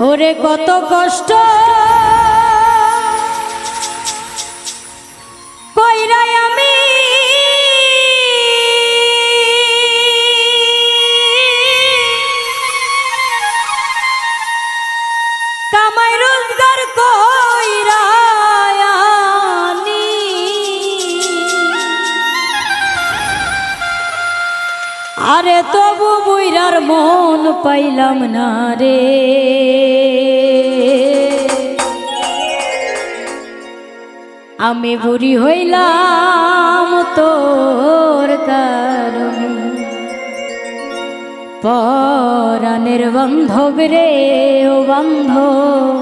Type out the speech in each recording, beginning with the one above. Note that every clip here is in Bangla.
ওরে কত কষ্ট তবু বুইরার মন পাইলাম না রে। আমি বুড়ি হইলাম তোর কারণে। পরাণের বান্ধব রে ও বান্ধব।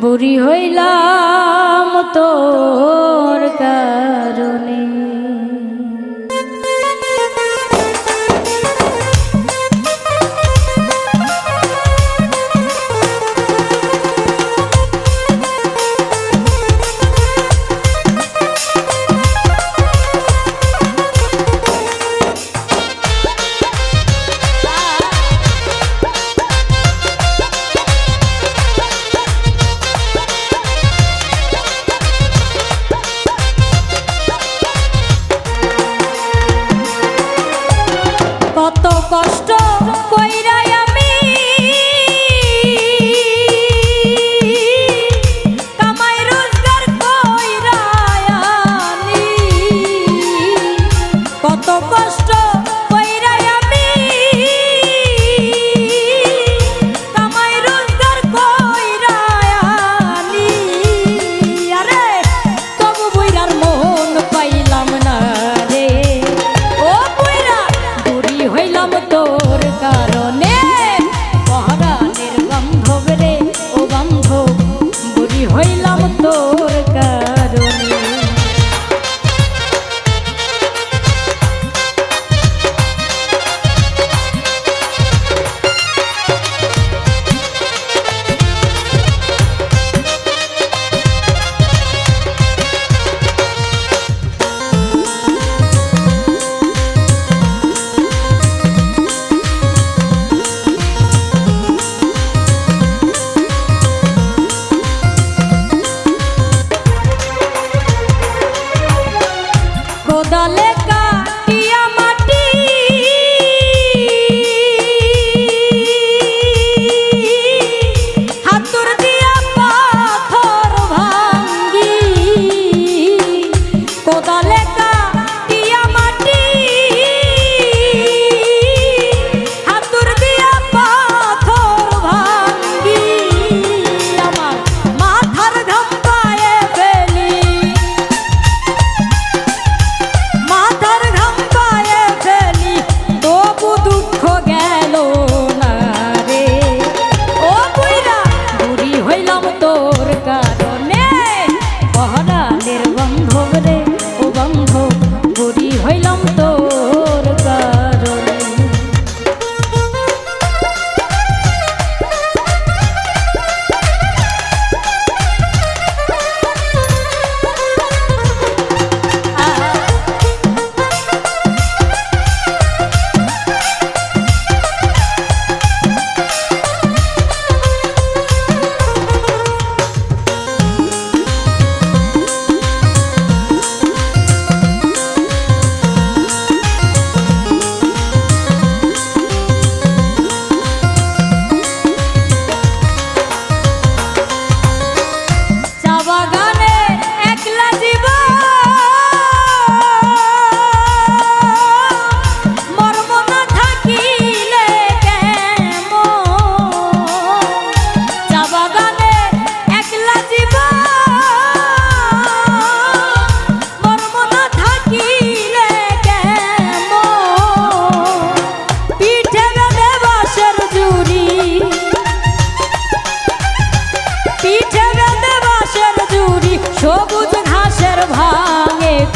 বুড়ি হইলাম তোর কারণে। কত কষ্ট no.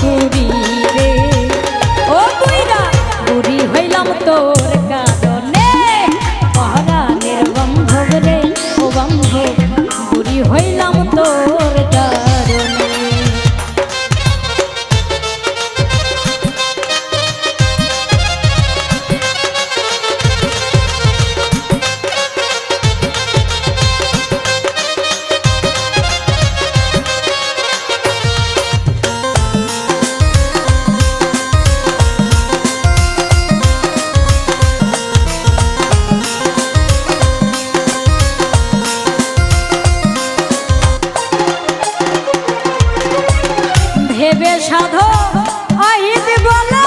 করি। সাধ আহিত বলে